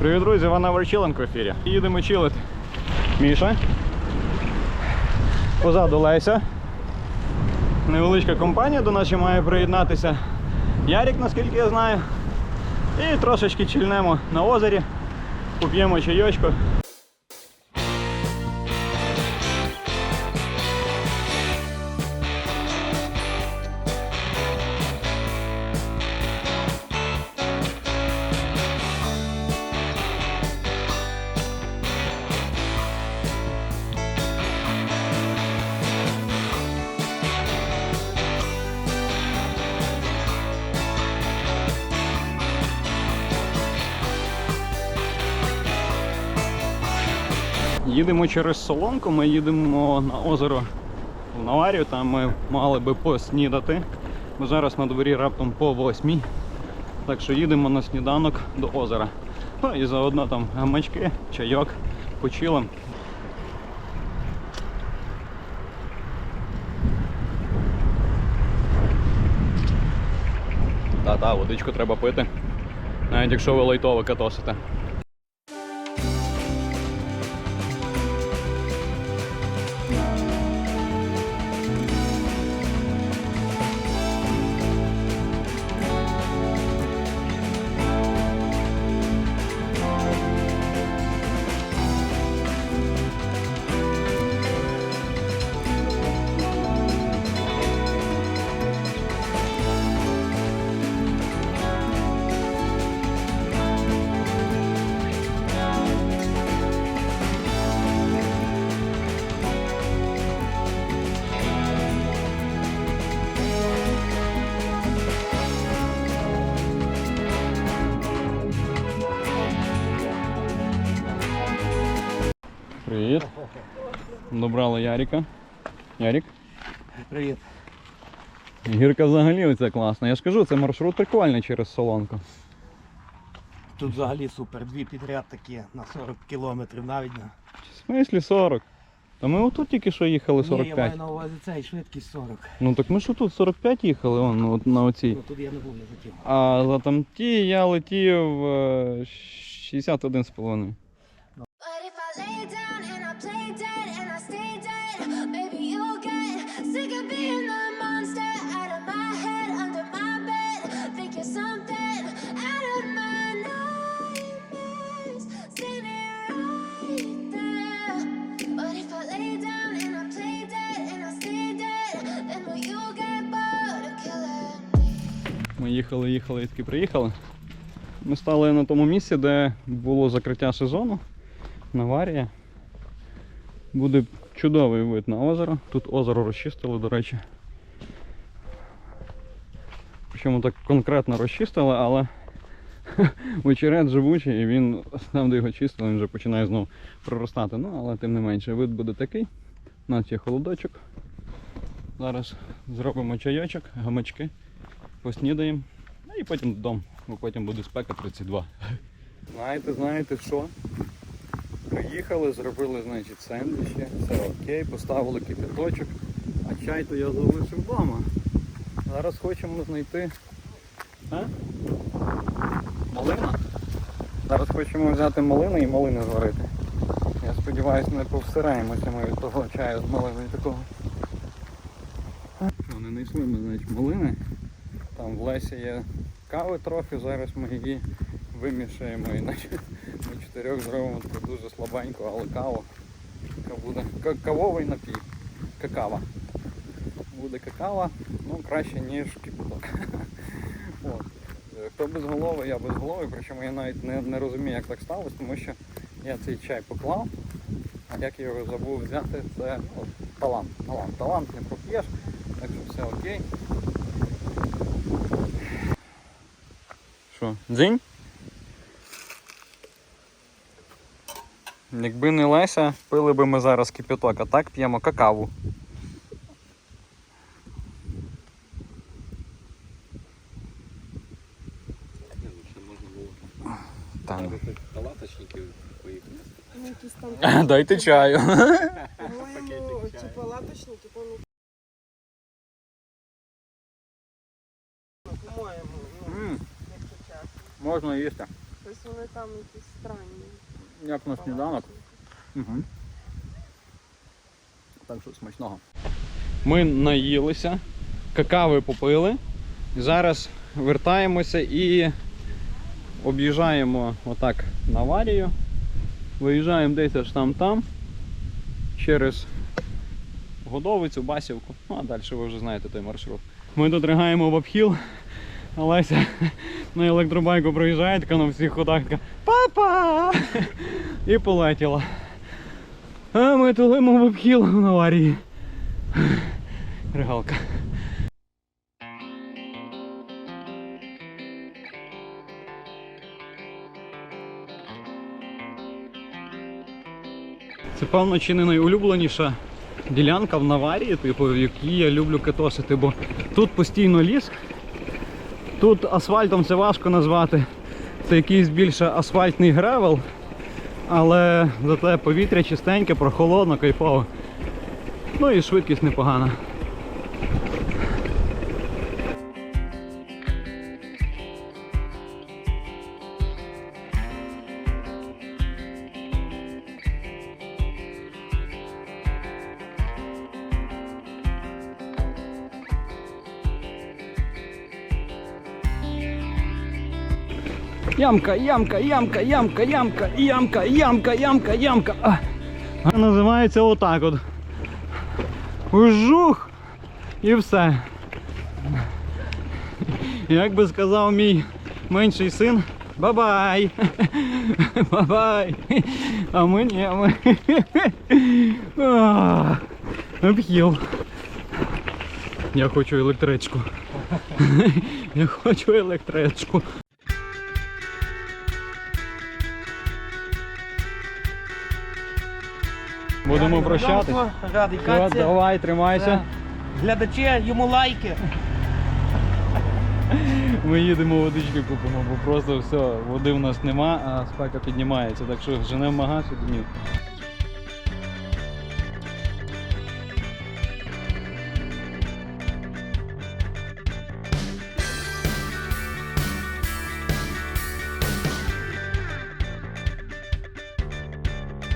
Привіт, друзі! Вона Верчиленко в ефірі. Їдемо чилити. Міша. Позаду Леся. Невеличка компанія до нас має приєднатися. Ярік, наскільки я знаю. І трошечки чільнемо на озері, поп'ємо чайочку. Їдемо через Солонку, ми їдемо на озеро в Наварію, там ми мали би поснідати. Бо зараз на дворі раптом по восьмій. Так що їдемо на сніданок до озера. Ну і заодно там гамачки, чайок, почилим. Та-та, водичку треба пити. Навіть якщо ви лайтово катосите. Привіт. Добрали Яріка. Ярік. Привіт. Гірка взагалі оця класна. Я ж кажу, це маршрут прикольний через Солонку. Тут взагалі супер. Дві підряд такі на 40 кілометрів навіть на. В смислі 40. Та ми отут тільки що їхали Ні, я маю на увазі цей швидкість 40. Ну так ми ж тут 45 їхали он, от на оцій. Ну, тут я не був не хотів. А за там ті я летів е, 61,5. Їхали, їхали і таки приїхали. Ми стали на тому місці, де було закриття сезону. Наварія. Буде чудовий вид на озеро. Тут озеро розчистили, до речі. Причому так конкретно розчистили, але очерет живучий і він там, де його чистили, він вже починає знову проростати. Ну, але тим не менше, вид буде такий. У нас є холодочок. Зараз зробимо чайочок, гамачки, поснідаємо, ну і потім додому, бо потім буде спека 32. Знаєте, знаєте що? Приїхали, зробили, значить, сендвічі, все окей, поставили кипяточок, а чай то я залишив вдома. Зараз хочемо знайти. А? Малина? Зараз хочемо взяти малину і малини зварити. Я сподіваюся, не повсираємося ми від того чаю з малиною такого. Що, не знайшли ми, значить, малини. Там в лесі є кави трохи, зараз ми її вимішаємо і значить, ми чотирьох зробимо таку дуже слабеньку, але каву. Буде кавовий напій. Какава. Буде какава, ну краще, ніж кипяток. Е, Хто без голови, я без голови, причому я навіть не, не розумію, як так сталося, тому що я цей чай поклав, а як я його забув взяти, це от, талант. Талант, талант не проп'єш, так що все окей. Що, дзинь? Якби не Леся, пили би ми зараз кипяток, а так п'ємо какаву. Там. Ну, якісь там, Дайте чаю. по-моєму, ці палаточники, там по-моєму, ну, М, якщо чесно. Можна їсти. Ось вони там якісь странні. Як на сніданок. Угу. Так що смачного. Ми наїлися, какави попили. Зараз вертаємося і об'їжджаємо отак на аварію. Виїжджаємо десь аж там-там через Годовицю, Басівку. Ну а далі ви вже знаєте той маршрут. Ми тут ригаємо в обхіл. Олеся на електробайку проїжджає, така на всіх ходах така Папа! І полетіла. А ми тулимо в обхіл на аварії. Регалка. Це певно чи не найулюбленіша ділянка в Наварії, типу, в якій я люблю катосити, бо тут постійно ліс. Тут асфальтом це важко назвати. Це якийсь більше асфальтний гревел, але зате повітря чистеньке, прохолодно, кайфово. Ну і швидкість непогана. Ямка, ямка, ямка, ямка, ямка, ямка, ямка, ямка, ямка. А, називається отак от. Жух! І все. Як би сказав мій менший син, бабай! Бабай! А ми ні, а ми. Об'їв. Я хочу електричку. Я хочу електричку. Будемо прощатись. Радий Все, Катя. давай, тримайся. Глядачі, йому лайки. Ми їдемо водички купимо, бо просто все, води в нас нема, а спека піднімається. Так що женемо магаз і днів.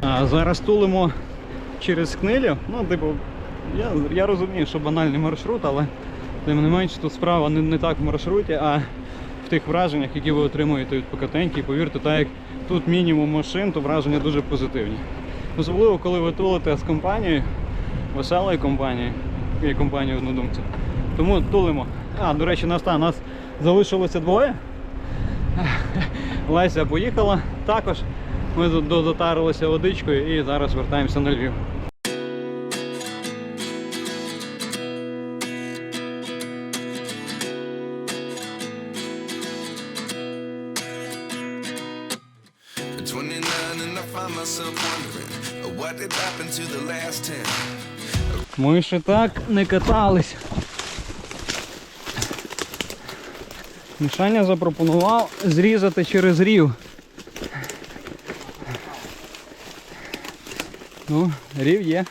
А зараз тулимо через Книлів. Ну, типу, я, я розумію, що банальний маршрут, але тим не менш тут справа не, не так в маршруті, а в тих враженнях, які ви отримуєте від покатеньки. І повірте, так як тут мінімум машин, то враження дуже позитивні. Особливо, коли ви тулите з компанією, веселою компанією і компанією однодумців. Тому тулимо. А, до речі, нас, та, нас залишилося двоє. Леся поїхала також. Ми дозатарилися водичкою і зараз вертаємося на Львів. 29 and I find myself wondering uh, what did happen to the last 10. Ми ще так не катались. Мішаня запропонував зрізати через рів. Ну, рів є.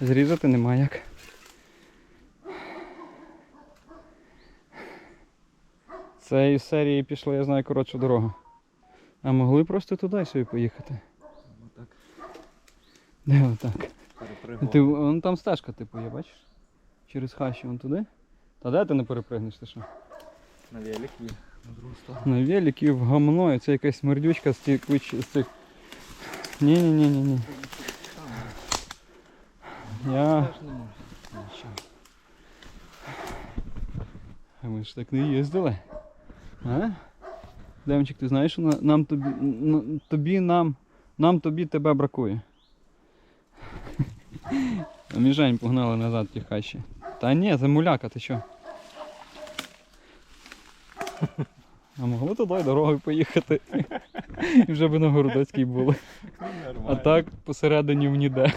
Зрізати нема як. Це із серії пішло, я знаю, коротшу дорогу. А могли просто туди собі поїхати. Отак. Де отак? Ти, вон там стежка, типу, є, бачиш? Через хащі вон туди. Та де ти не перепригнеш, ти що? На велик і На великі в гамно, і це якась смердючка з цих, з цих. Ні, ні, ні, ні, ні. Я. А ми ж так не їздили. А? Демчик, ти знаєш, що нам тобі, тобі нам, нам тобі тебе бракує. А Міжень погнали назад ті хащі. Та ні, це муляка, ти що? А могли туди дорогою поїхати. І вже би на Городоцькій були. А так посередині в ніде.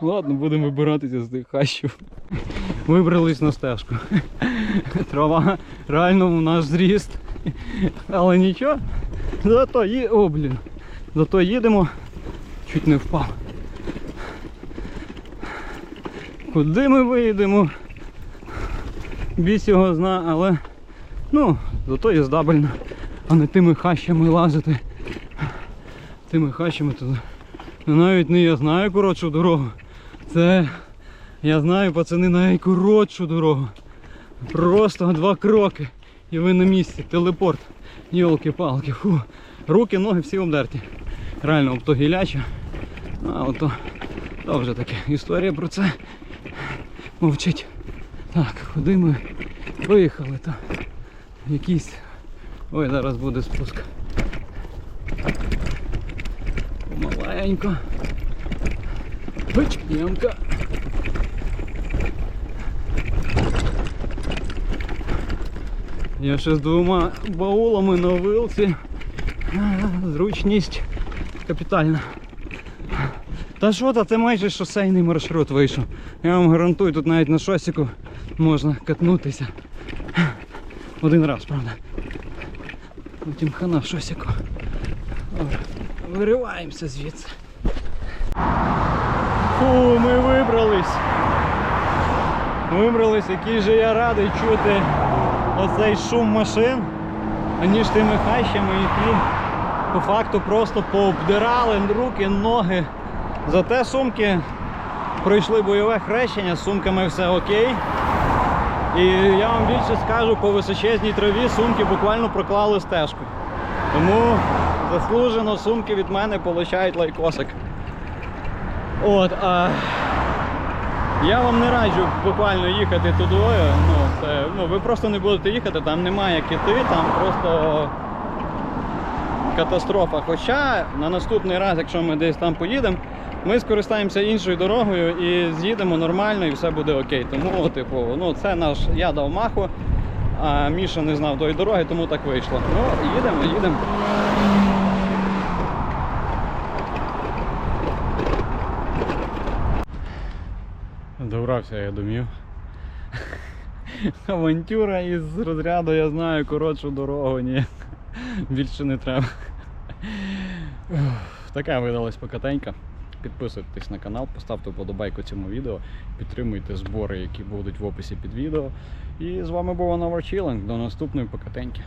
Ладно, будемо вибиратися з тих хащів. Вибрались на стежку. Трава реально в наш зріст. Але нічого. Зато ї... О, блін. Зато їдемо. Чуть не впав. Куди ми виїдемо? Біс його зна, але ну, зато їздабельно. а не тими хащами лазити. Тими хащами туди. Ну, навіть не я знаю коротшу дорогу. Це я знаю, пацани, найкоротшу дорогу. Просто два кроки. І ви на місці. Телепорт. Йолки-палки. Фу. Руки, ноги всі обдерті. Реально, ото гіляча. А ото то вже таке. Історія про це мовчить. Так, куди ми виїхали то якийсь. Ой, зараз буде спуск. Помаленько. Хоч. Я ще з двома баулами на вилці. Зручність капітальна. Та що то, це майже шосейний маршрут вийшов. Я вам гарантую, тут навіть на шосіку можна катнутися. Один раз, правда. Потім хана в шосіку. Вириваємося звідси. Фу, ми вибрались. Вибрались, який же я радий чути оцей шум машин, аніж тими хащами, які по факту просто пообдирали руки, ноги. Зате сумки пройшли бойове хрещення, з сумками все окей. І я вам більше скажу, по височезній траві сумки буквально проклали стежку. Тому заслужено сумки від мене получають лайкосик. От, а я вам не раджу буквально їхати тудою. Ну, це, ну, ви просто не будете їхати, там немає кити, там просто катастрофа. Хоча на наступний раз, якщо ми десь там поїдемо, ми скористаємося іншою дорогою і з'їдемо нормально і все буде окей. Тому, типу, ну це наш. Я дав маху, а Міша не знав тої дороги, тому так вийшло. Ну, їдемо, їдемо. Добрався я домів. Авантюра із розряду я знаю коротшу дорогу, ні. Більше не треба. Така видалась покатенька. Підписуйтесь на канал, поставте вподобайку цьому відео, підтримуйте збори, які будуть в описі під відео. І з вами був Анавар Чіленг. До наступної покатеньки.